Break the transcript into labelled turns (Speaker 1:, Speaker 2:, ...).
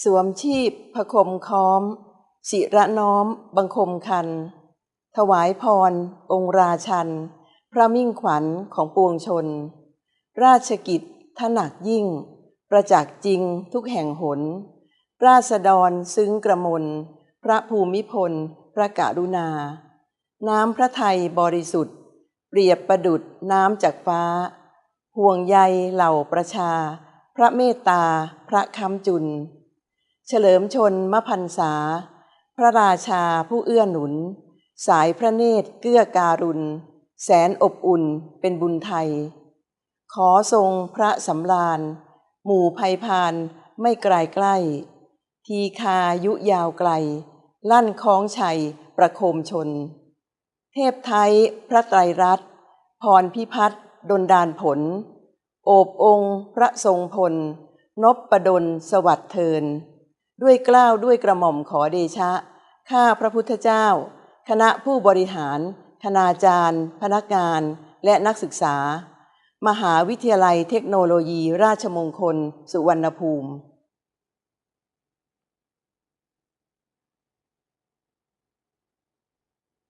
Speaker 1: สวมชีพพคมค้อมศิระน้อม บังคมคัน ถวายพร องค์ราชัน พระมิ่งขวัญของปวงชน ราชกิจทหนักยิ่ง ประจักษ์จริงทุกแห่งหน ราษฎรซึ้งกระมน พระภูมิพล พระกรุณา น้ำพระไทยบริสุทธิ์ เปรียบประดุดน้ำจากฟ้า ห่วงใยเหล่าประชา พระเมตตา พระคำจุน เฉลิมชนมพันษา พระราชาผู้เอื้อหนุน สายพระเนตรเกื้อการุณ แสนอบอุ่นเป็นบุญไทย ขอทรงพระสำราญ หมู่ภัยพานไม่ไกลใกล้ ทีคายุยาวไกล ลั่นคล้องชัยประโคมชน เทพไทยพระไตรรัตน์พรพิพัฒน์ดลดานผล โอบองค์พระทรงพล นบประดลสวัสดิ์เทิน ด้วยกล้าวด้วยกระหม่อมขอเดชะ ข้าพระพุทธเจ้า คณะผู้บริหาร คณาจารย์ พนักงาน และนักศึกษา มหาวิทยาลัยเทคโนโลยีราชมงคล สุวรรณภูมิ